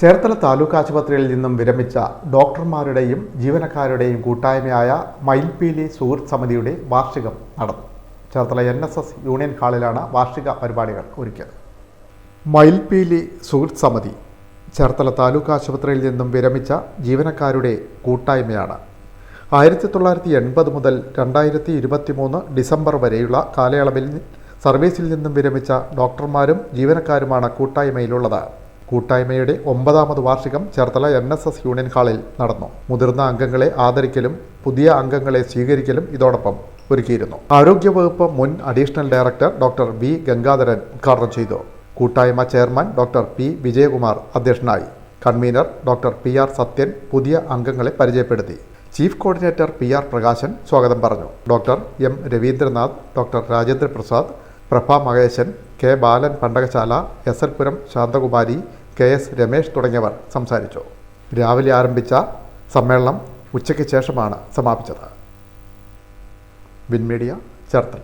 ചേർത്തല താലൂക്ക് ആശുപത്രിയിൽ നിന്നും വിരമിച്ച ഡോക്ടർമാരുടെയും ജീവനക്കാരുടെയും കൂട്ടായ്മയായ മയിൽപീലി സുഹൃത്ത് സമിതിയുടെ വാർഷികം നടന്നു. Cherthala N S S union ഹാളിലാണ് വാർഷിക പരിപാടികൾ ഒരുക്കിയത്. മയിൽപീലി സുഹൃത്ത് സമിതി ചേർത്തല താലൂക്ക് ആശുപത്രിയിൽ നിന്നും വിരമിച്ച ജീവനക്കാരുടെ കൂട്ടായ്മയാണ്. ആയിരത്തി തൊള്ളായിരത്തി എൺപത് മുതൽ രണ്ടായിരത്തി ഇരുപത്തി മൂന്ന് ഡിസംബർ വരെയുള്ള കാലയളവിൽ സർവീസിൽ നിന്നും വിരമിച്ച ഡോക്ടർമാരും ജീവനക്കാരുമാണ് കൂട്ടായ്മയിലുള്ളത്. കൂട്ടായ്മയുടെ ഒമ്പതാമത് വാർഷികം Cherthala N S S union ഹാളിൽ നടന്നു. മുതിർന്ന അംഗങ്ങളെ ആദരിക്കലും പുതിയ അംഗങ്ങളെ സ്വീകരിക്കലും ഇതോടൊപ്പം ഒരുക്കിയിരുന്നു. ആരോഗ്യവകുപ്പ് മുൻ additional director doctor V Gangadharan ഉദ്ഘാടനം ചെയ്തു. കൂട്ടായ്മ ചെയർമാൻ ഡോക്ടർ പി വിജയകുമാർ അധ്യക്ഷനായി. Convener doctor P R Sathyan പുതിയ അംഗങ്ങളെ പരിചയപ്പെടുത്തി. Chief coordinator P R Prakashan സ്വാഗതം പറഞ്ഞു. Doctor M Raveendranath doctor Rajendra Prasad Prabha Maheshan K Balan Pandakasala S L Puram Santhakumari K S Ramesh തുടങ്ങിയവർ സംസാരിച്ചു. രാവിലെ ആരംഭിച്ച സമ്മേളനം ഉച്ചയ്ക്ക് ശേഷമാണ് സമാപിച്ചത്. വിൻമീഡിയ ചേർത്തല.